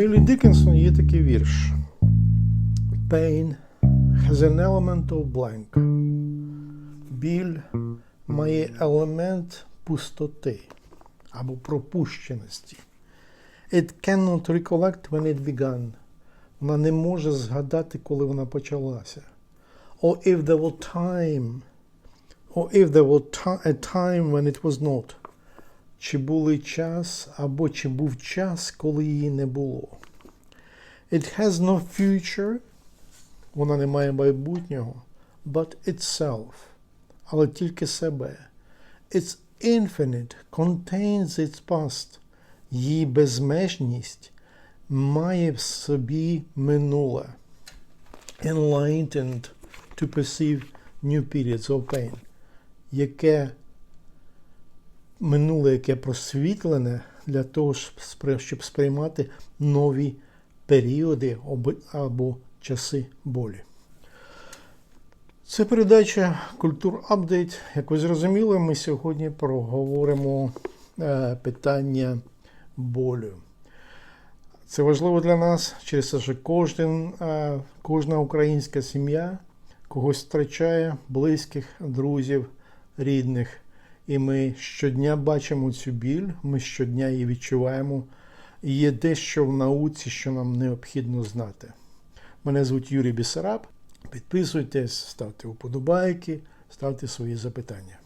Емілі Діккенсон є такий вірш. Pain has an element of blank. Біль має елемент пустоти або пропущеності. It cannot recollect when it began. Вона не може згадати, коли вона почалася. Or if there were time, or if there were a time when it was not. Чи були час, або чи був час, коли її не було. It has no future, вона не має майбутнього, but itself, але тільки себе. It's infinite, contains its past. Її безмежність має в собі минуле. Enlightened to perceive new periods of pain, яке минуле, яке просвітлене для того, щоб сприймати нові періоди або часи болі. Це передача Культур Апдейт. Як ви зрозуміли, ми сьогодні проговоримо е, питання болю. Це важливо для нас через те, що кожен, е, кожна українська сім'я когось втрачає близьких, друзів, рідних. І ми щодня бачимо цю біль, ми щодня її відчуваємо. І є дещо в науці, що нам необхідно знати. Мене звуть Юрій Бісараб. Підписуйтесь, ставте вподобайки, ставте свої запитання.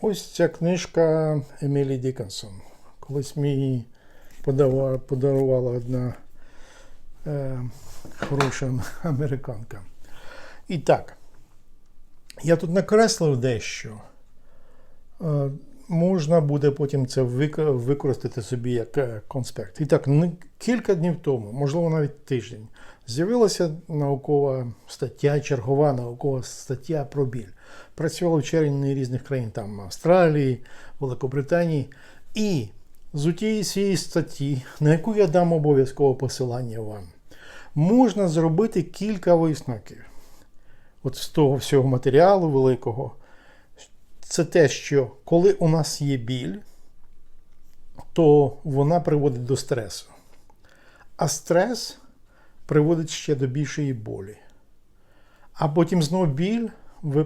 Ось ця книжка Емілі Дікенсон. Колись мені подарувала одна е, хороша американка. І так, я тут накреслив дещо. Е, можна буде потім це використати собі як е, конспект. І так, кілька днів тому, можливо, навіть тиждень, з'явилася наукова стаття, чергова наукова стаття про біль. Працювали вчені різних країн, там Австралії, Великобританії. І з тієї цієї статті, на яку я дам обов'язково посилання вам, можна зробити кілька висновків. От з того всього матеріалу великого, це те, що коли у нас є біль, то вона приводить до стресу. А стрес приводить ще до більшої болі. А потім знову біль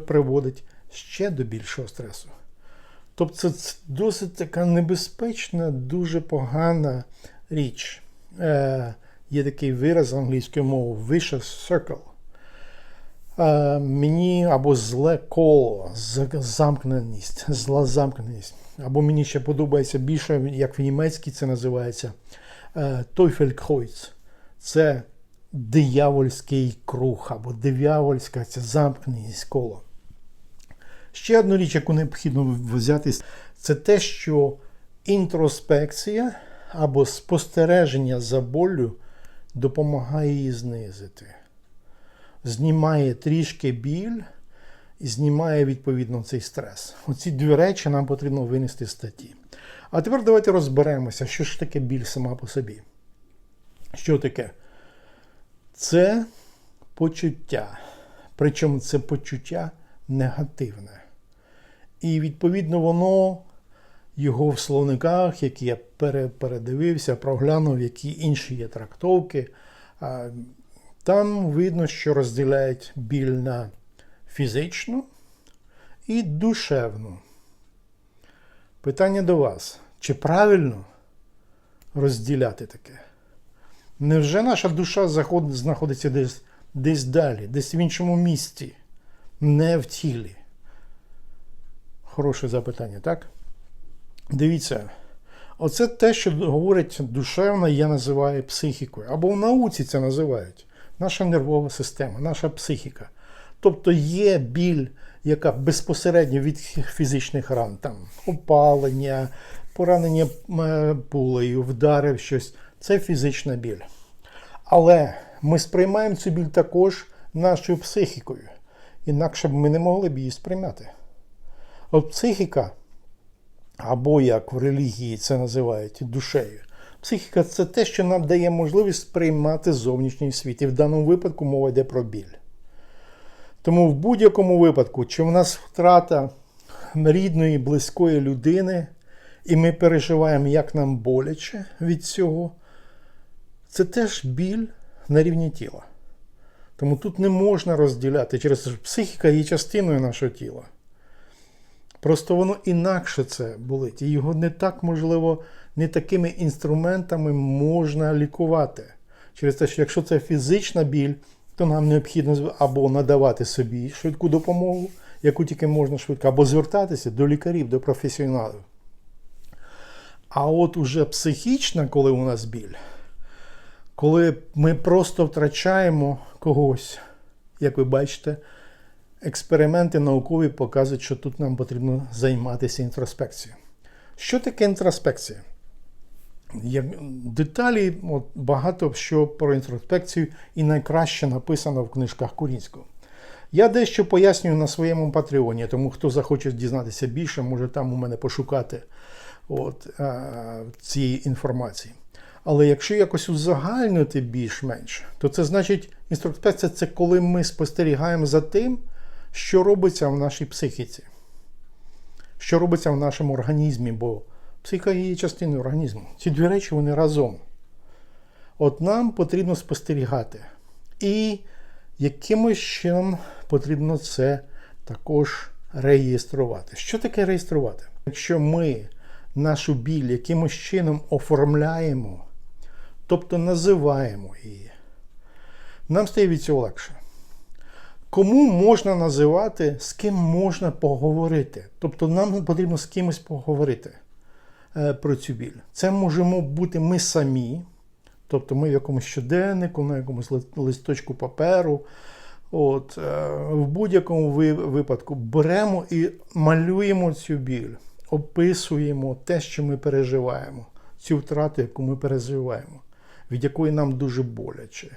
приводить ще до більшого стресу. Тобто це досить така небезпечна, дуже погана річ. Е, є такий вираз англійською мовою vicious circle. Мені або зле коло, замкненість, зла замкненість. Або мені ще подобається більше, як в німецькій це називається Teufelkreuz. Це диявольський круг, або диявольська ця замкненість коло. Ще одну річ, яку необхідно взяти, це те, що інтроспекція або спостереження за болю допомагає її знизити знімає трішки біль і знімає відповідно цей стрес. Оці дві речі нам потрібно винести з статті. А тепер давайте розберемося, що ж таке біль сама по собі. Що таке? Це почуття. Причому це почуття негативне. І відповідно воно його в словниках, які я пере- передивився, проглянув, які інші є трактовки. Там видно, що розділяють біль на фізичну і душевну. Питання до вас: чи правильно розділяти таке? Невже наша душа знаходиться десь, десь далі, десь в іншому місці, не в тілі? Хороше запитання, так? Дивіться, оце те, що говорить душевно, я називаю психікою. Або в науці це називають. Наша нервова система, наша психіка. Тобто є біль, яка безпосередньо від фізичних ран, там опалення, поранення е, пулею, вдарив щось. Це фізична біль. Але ми сприймаємо цю біль також нашою психікою. Інакше б ми не могли б її сприймати. От психіка, або як в релігії це називають душею. Психіка це те, що нам дає можливість сприймати зовнішній світ. І в даному випадку мова йде про біль. Тому в будь-якому випадку, чи в нас втрата рідної, близької людини, і ми переживаємо, як нам боляче від цього, це теж біль на рівні тіла. Тому тут не можна розділяти через психіка є частиною нашого тіла. Просто воно інакше це болить. І його не так можливо, не такими інструментами можна лікувати. Через те, що якщо це фізична біль, то нам необхідно або надавати собі швидку допомогу, яку тільки можна швидко, або звертатися до лікарів, до професіоналів. А от уже психічна, коли у нас біль, коли ми просто втрачаємо когось, як ви бачите, експерименти наукові показують, що тут нам потрібно займатися інтроспекцією. Що таке інтроспекція? Є деталі, от, багато що про інтроспекцію і найкраще написано в книжках Курінського. Я дещо пояснюю на своєму патреоні, тому хто захоче дізнатися більше, може там у мене пошукати от, а, цієї інформації. Але якщо якось узагальнити більш-менш, то це значить, інтроспекція це коли ми спостерігаємо за тим, що робиться в нашій психіці, що робиться в нашому організмі, бо психіка є частиною організму. Ці дві речі вони разом. От нам потрібно спостерігати. І якимось чином потрібно це також реєструвати. Що таке реєструвати? Якщо ми нашу біль якимось чином оформляємо, тобто називаємо її, нам стає від цього легше. Кому можна називати, з ким можна поговорити? Тобто нам потрібно з кимось поговорити е, про цю біль. Це можемо бути ми самі, тобто ми в якомусь щоденнику, на якомусь листочку паперу. От, е, в будь-якому ви- випадку беремо і малюємо цю біль, описуємо те, що ми переживаємо, цю втрату, яку ми переживаємо, від якої нам дуже боляче,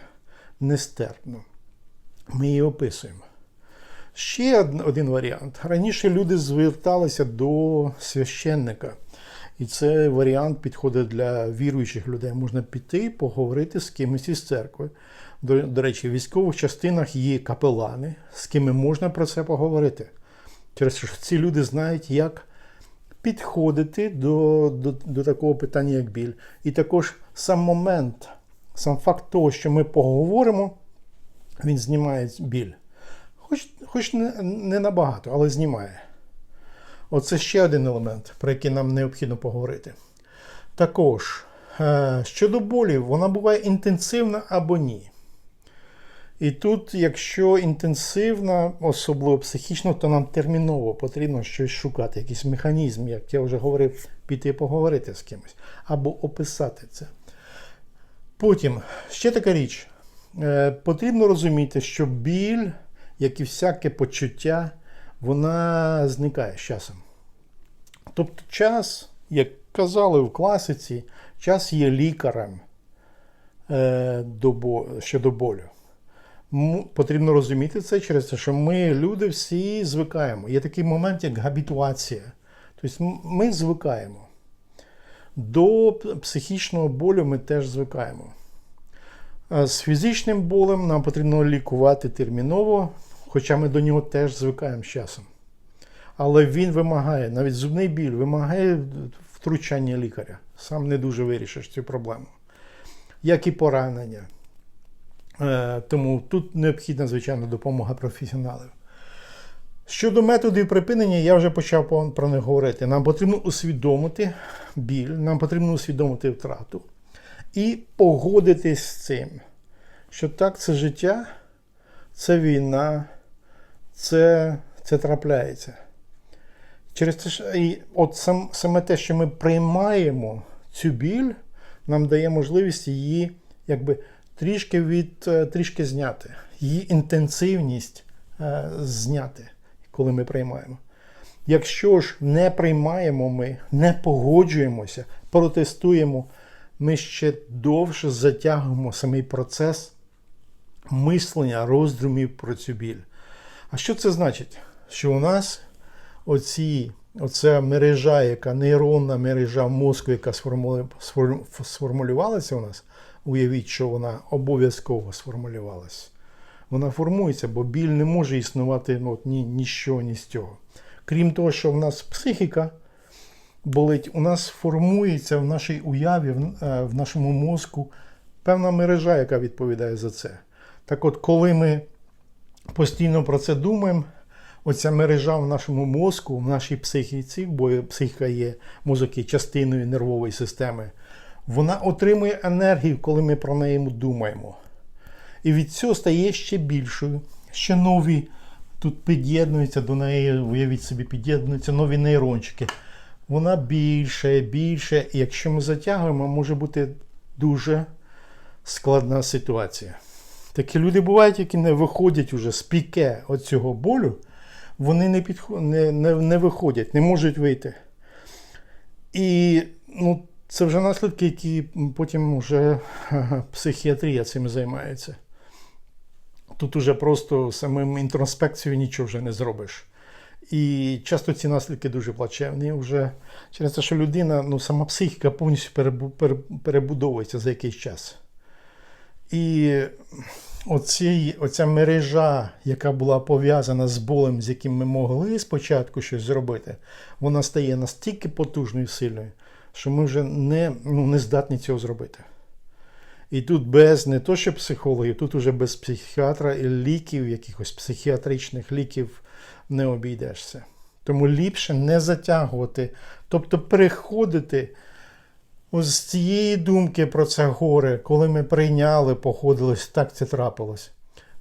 нестерпно. Ми її описуємо. Ще один варіант. Раніше люди зверталися до священника. І цей варіант підходить для віруючих людей. Можна піти, поговорити з кимось із церкви. До, до речі, в військових частинах є капелани, з ким можна про це поговорити. Через що ці люди знають, як підходити до, до, до такого питання, як біль. І також сам момент, сам факт того, що ми поговоримо, він знімає біль. Хоч, хоч не, не набагато, але знімає. Оце ще один елемент, про який нам необхідно поговорити. Також, е, щодо болі, вона буває інтенсивна або ні. І тут, якщо інтенсивна, особливо психічно, то нам терміново потрібно щось шукати, якийсь механізм, як я вже говорив, піти поговорити з кимось або описати це. Потім ще така річ. Е, Потрібно розуміти, що біль, як і всяке почуття, вона зникає з часом. Тобто час, як казали в класиці, час є лікарем е, до бо- щодо болю. Потрібно розуміти це через те, що ми, люди, всі звикаємо. Є такий момент, як габітуація. Тобто ми звикаємо. До психічного болю ми теж звикаємо. З фізичним болем нам потрібно лікувати терміново, хоча ми до нього теж звикаємо з часом. Але він вимагає, навіть зубний біль вимагає втручання лікаря. Сам не дуже вирішиш цю проблему. Як і поранення. Е, Тому тут необхідна, звичайно, допомога професіоналів. Щодо методів припинення, я вже почав про них говорити. Нам потрібно усвідомити біль, нам потрібно усвідомити втрату і погодитись з цим, що так, це життя, це війна, це, це трапляється. Через те, що і от сам, саме те, що ми приймаємо цю біль, нам дає можливість її якби трішки від е, трішки зняти, її інтенсивність е, зняти, коли ми приймаємо. Якщо ж не приймаємо ми, не погоджуємося, протестуємо, ми ще довше затягуємо самий процес мислення, роздумів про цю біль. А що це значить? Що у нас оці, оця мережа, яка нейронна мережа мозку, яка сформулювалася у нас, уявіть, що вона обов'язково сформулювалася. Вона формується, бо біль не може існувати ну, ні, ні чого, ні з цього. Крім того, що в нас психіка, болить, у нас формується в нашій уяві, в, е, нашому мозку певна мережа, яка відповідає за це. Так от, коли ми постійно про це думаємо, оця мережа в нашому мозку, в нашій психіці, бо психіка є мозок частиною нервової системи, вона отримує енергію, коли ми про неї думаємо. І від цього стає ще більшою. Ще нові тут під'єднуються до неї, уявіть собі, під'єднуються нові нейрончики. Вона більше, більше. Якщо ми затягуємо, може бути дуже складна ситуація. Такі люди бувають, які не виходять уже з піке цього болю, вони не, підход... не, не, не виходять, не можуть вийти. І ну, це вже наслідки, які потім вже психіатрія цим займається. Тут уже просто самим інтроспекцією нічого вже не зробиш. І часто ці наслідки дуже плачевні. Вже через те, що людина, ну сама психіка повністю перебудовується за якийсь час. І оці, оця мережа, яка була пов'язана з болем, з яким ми могли спочатку щось зробити, вона стає настільки потужною і сильною, що ми вже не, ну, не здатні цього зробити. І тут без не то, що психологів, тут уже без психіатра і ліків, якихось психіатричних ліків не обійдешся. Тому ліпше не затягувати, тобто переходити з цієї думки про це горе, коли ми прийняли, походилось, так це трапилось.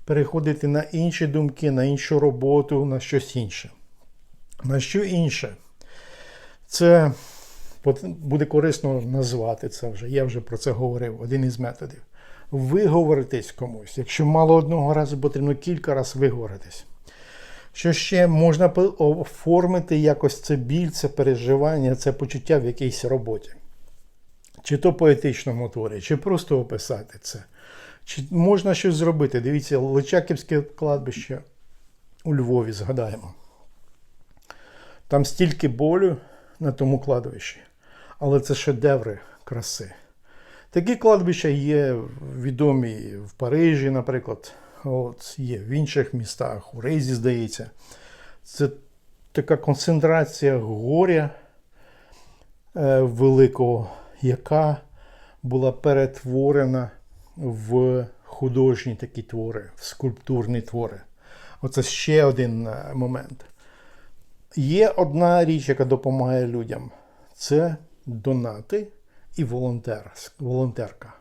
Переходити на інші думки, на іншу роботу, на щось інше. На що інше? Це буде корисно назвати це вже. Я вже про це говорив, один із методів. Виговоритись комусь. Якщо мало одного разу, потрібно кілька разів виговоритись. Що ще можна оформити якось це біль, це переживання, це почуття в якійсь роботі. Чи то поетичному творі, чи просто описати це. Чи можна щось зробити? Дивіться, Личаківське кладбище у Львові, згадаємо. Там стільки болю на тому кладовищі, але це шедеври краси. Такі кладбища є відомі в Парижі, наприклад, от, є в інших містах, у Рейзі, здається. Це така концентрація горя е, великого, яка була перетворена в художні такі твори, в скульптурні твори. Оце ще один е, момент. Є одна річ, яка допомагає людям: це донати і волонтер, волонтерка.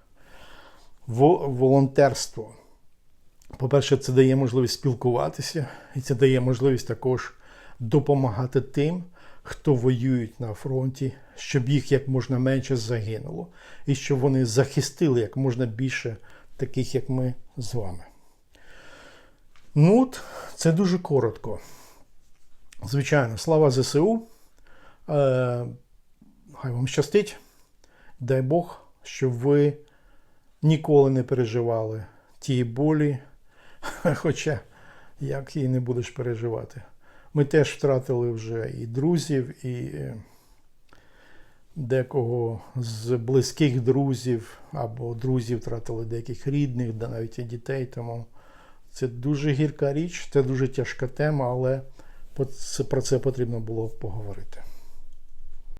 Волонтерство. По-перше, це дає можливість спілкуватися, і це дає можливість також допомагати тим, хто воюють на фронті, щоб їх як можна менше загинуло, і щоб вони захистили як можна більше таких, як ми з вами. Ну, от, це дуже коротко. Звичайно, слава ЗСУ. Е, хай вам щастить. Дай Бог, щоб ви ніколи не переживали тієї болі, хоча як її не будеш переживати. Ми теж втратили вже і друзів, і е, декого з близьких друзів, або друзів втратили деяких рідних, да навіть і дітей. Тому це дуже гірка річ, це дуже тяжка тема, але про це потрібно було поговорити.